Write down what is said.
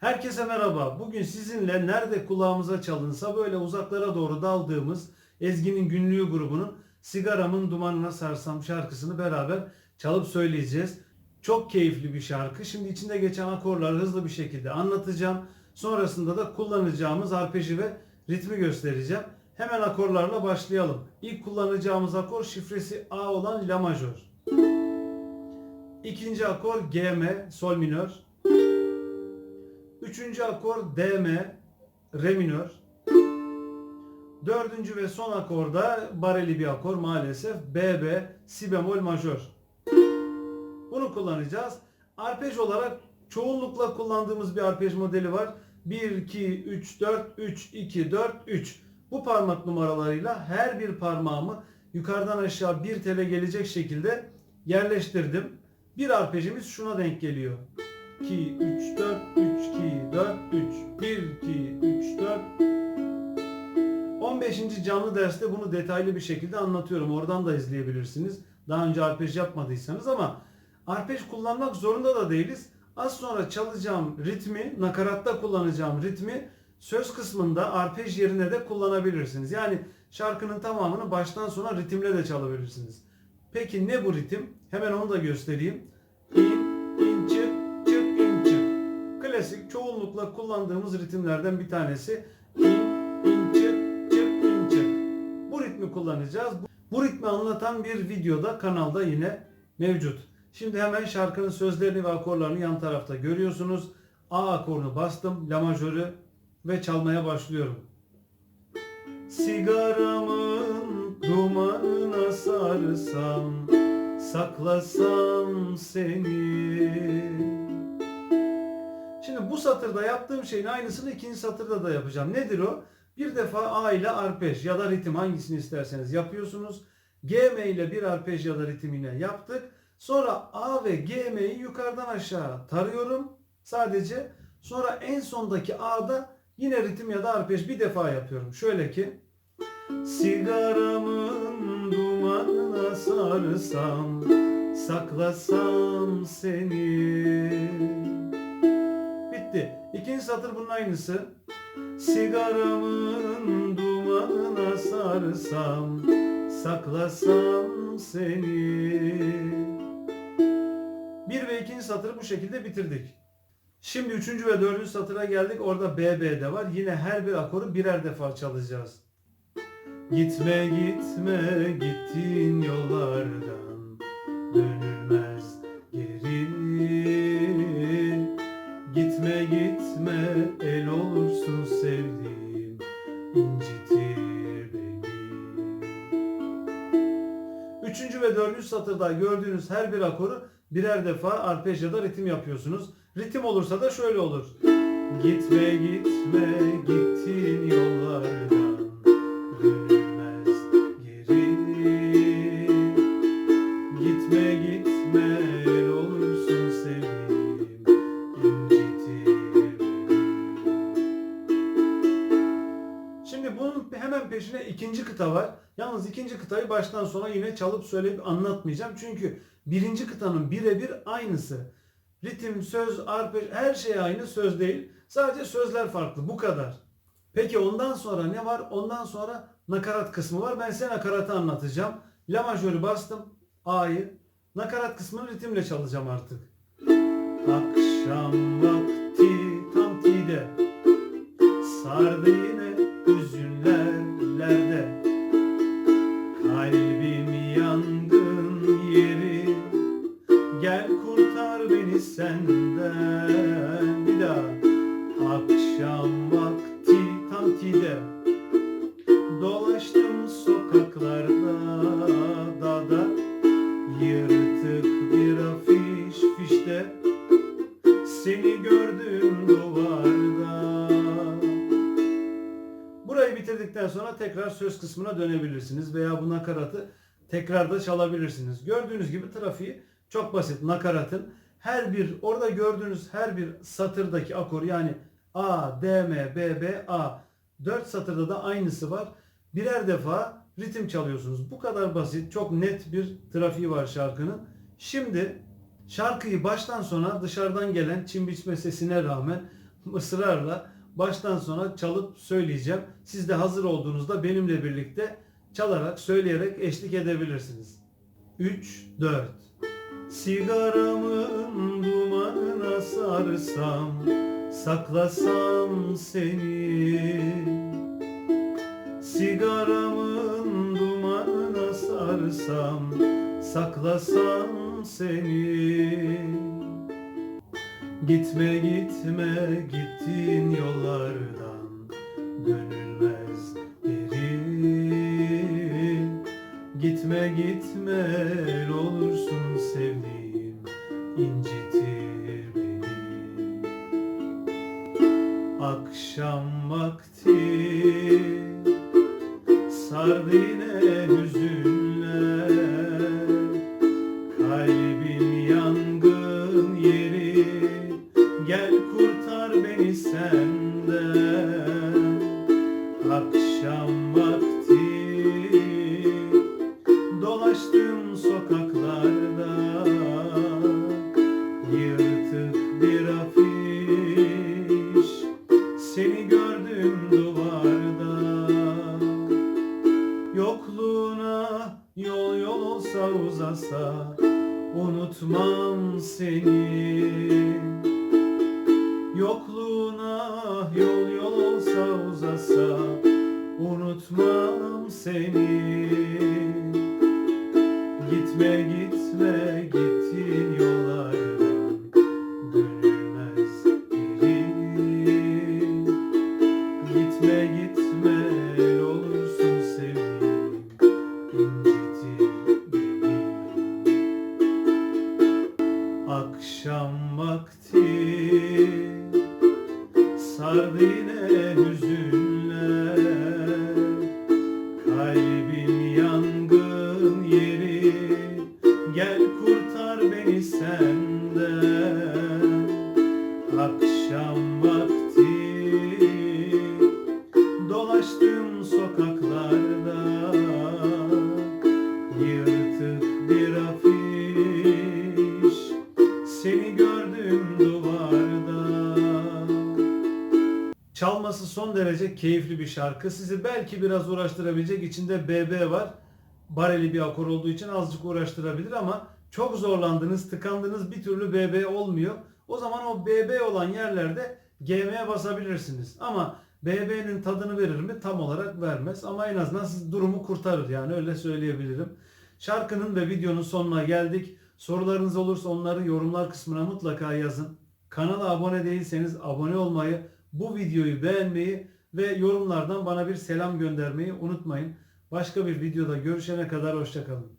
Herkese merhaba. Bugün sizinle nerede kulağımıza çalınsa böyle uzaklara doğru daldığımız Ezgi'nin günlüğü grubunun Sigaramın Dumanına Sarsam şarkısını beraber çalıp söyleyeceğiz. Çok keyifli bir şarkı. Şimdi içinde geçen akorları hızlı bir şekilde anlatacağım. Sonrasında da kullanacağımız arpeji ve ritmi göstereceğim. Hemen akorlarla başlayalım. İlk kullanacağımız akor şifresi A olan La majör. İkinci akor GM sol minör. Üçüncü akor DM re minör. Dördüncü ve son akorda bareli bir akor maalesef BB si bemol majör. Bunu kullanacağız. Arpej olarak çoğunlukla kullandığımız bir arpej modeli var. 1, 2, 3, 4, 3, 2, 4, 3. Bu parmak numaralarıyla her bir parmağımı yukarıdan aşağı bir tele gelecek şekilde yerleştirdim. Bir arpejimiz şuna denk geliyor. 2, 3, 4, 3, 2, 4, 3. 1, 2, 3, 4. 15. canlı derste bunu detaylı bir şekilde anlatıyorum. Oradan da izleyebilirsiniz. Daha önce arpej yapmadıysanız ama arpej kullanmak zorunda da değiliz. Az sonra çalacağım ritmi, nakaratta kullanacağım ritmi söz kısmında arpej yerine de kullanabilirsiniz. Yani şarkının tamamını baştan sona ritimle de çalabilirsiniz. Peki ne bu ritim? Hemen onu da göstereyim. Çoğunlukla kullandığımız ritimlerden bir tanesi. Bu ritmi kullanacağız. Bu ritmi anlatan bir videoda kanalda yine mevcut. Şimdi hemen şarkının sözlerini ve akorlarını yan tarafta görüyorsunuz. A akorunu bastım, la majörü ve çalmaya başlıyorum. Sigaramın dumanına sarsam, saklasam seni. Şimdi bu satırda yaptığım şeyin aynısını ikinci satırda da yapacağım. Nedir o? Bir defa A ile arpej ya da ritim hangisini isterseniz yapıyorsunuz. GM ile bir arpej ya da ritim yine yaptık. Sonra A ve GM'yi yukarıdan aşağı tarıyorum sadece. Sonra en sondaki A'da yine ritim ya da arpej bir defa yapıyorum. Şöyle ki Sigaramın dumanına sarsam Saklasam seni. İkinci satır bunun aynısı. Sigaramın dumanına sarsam Saklasam seni Bir ve ikinci satırı bu şekilde bitirdik. Şimdi üçüncü ve dördüncü satıra geldik. Orada BB'de var. Yine her bir akoru birer defa çalacağız. Gitme gitme gittin yollardan dönülmez 4. satırda gördüğünüz her bir akoru birer defa arpejyoda ritim yapıyorsunuz. Ritim olursa da şöyle olur. Gitme gitme gittin yol. Şimdi bunun hemen peşine ikinci kıta var. Yalnız ikinci kıtayı baştan sona yine çalıp söyleyip anlatmayacağım. Çünkü birinci kıtanın birebir aynısı. Ritim, söz, arpej her şey aynı söz değil. Sadece sözler farklı bu kadar. Peki ondan sonra ne var? Ondan sonra nakarat kısmı var. Ben size nakaratı anlatacağım. La majörü bastım. A'yı. Nakarat kısmını ritimle çalacağım artık. Akşam tekrar söz kısmına dönebilirsiniz veya bu nakaratı tekrar da çalabilirsiniz. Gördüğünüz gibi trafiği çok basit nakaratın her bir orada gördüğünüz her bir satırdaki akor yani A, D, M, B, B, A 4 satırda da aynısı var. Birer defa ritim çalıyorsunuz. Bu kadar basit, çok net bir trafiği var şarkının. Şimdi şarkıyı baştan sona dışarıdan gelen çim biçme sesine rağmen ısrarla baştan sona çalıp söyleyeceğim. Siz de hazır olduğunuzda benimle birlikte çalarak, söyleyerek eşlik edebilirsiniz. 3 4 Sigaramın dumanına sarsam saklasam seni Sigaramın dumanına sarsam saklasam seni Gitme gitme gittin yollardan. Dönülmez geri Gitme gitme ne olursun sevdiğim incitir beni. Akşam vakti sardı yine hüzünler Yokluğuna yol yol olsa uzasa Unutmam seni. Yokluğuna yol yol olsa uzasa Unutmam seni Çalması son derece keyifli bir şarkı. Sizi belki biraz uğraştırabilecek. içinde BB var. Bareli bir akor olduğu için azıcık uğraştırabilir ama çok zorlandınız, tıkandınız bir türlü BB olmuyor. O zaman o BB olan yerlerde GM'ye basabilirsiniz. Ama BB'nin tadını verir mi? Tam olarak vermez. Ama en azından durumu kurtarır yani öyle söyleyebilirim. Şarkının ve videonun sonuna geldik. Sorularınız olursa onları yorumlar kısmına mutlaka yazın. Kanala abone değilseniz abone olmayı, bu videoyu beğenmeyi ve yorumlardan bana bir selam göndermeyi unutmayın. Başka bir videoda görüşene kadar hoşçakalın.